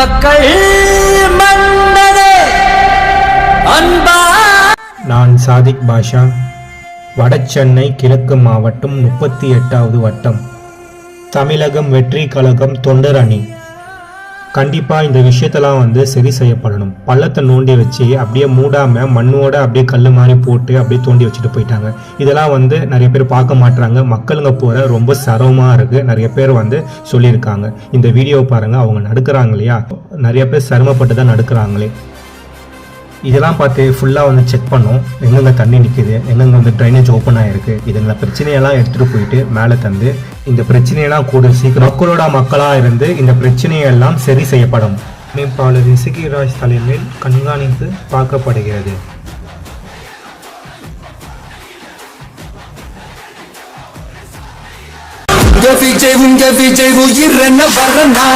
மக்கள் நான் சாதிக் பாஷா. வடசென்னை கிழக்கு மாவட்டம் முப்பத்தி எட்டாவது வட்டம். தமிழகம் வெற்றி கழகம் தொண்டர் அணி. கண்டிப்பாக இந்த விஷயத்தெல்லாம் வந்து சரி செய்யப்படணும். பள்ளத்தை நோண்டி வச்சு அப்படியே மூடாமல் மண்ணோட அப்படியே கல் மாதிரி போட்டு அப்படியே தோண்டி வச்சுட்டு போயிட்டாங்க. இதெல்லாம் வந்து நிறைய பேர் பார்க்க மாட்டுறாங்க மக்களுங்க போகிற ரொம்ப சிரமமாக இருக்குது நிறைய பேர் வந்து சொல்லியிருக்காங்க. இந்த வீடியோ பாருங்கள் அவங்க நடக்கிறாங்க இல்லையா? நிறைய பேர் சிரமப்பட்டு தான் நடக்கிறாங்களே. இதெல்லாம் பார்த்து ஃபுல்லாக வந்து செக் பண்ணோம். எங்கெங்க தண்ணி நிற்கிது எங்கெங்கே வந்து ட்ரைனேஜ் ஓப்பன் ஆகிருக்கு இதெல்லாம் பிரச்சனையெல்லாம் எடுத்துகிட்டு போயிட்டு மேலே தந்து இந்த பிரச்சனையெல்லாம் கூட சீக்கிரம் மக்களோட மக்களாக இருந்து இந்த பிரச்சனையெல்லாம் சரி செய்யப்படும். அமைப்பாளர் இசகிராஜ் தலைமையில் கண்காணித்து பார்க்கப்படுகிறது. கவி ஜெய்வும் கவி ஜெய்வு இரன வரனா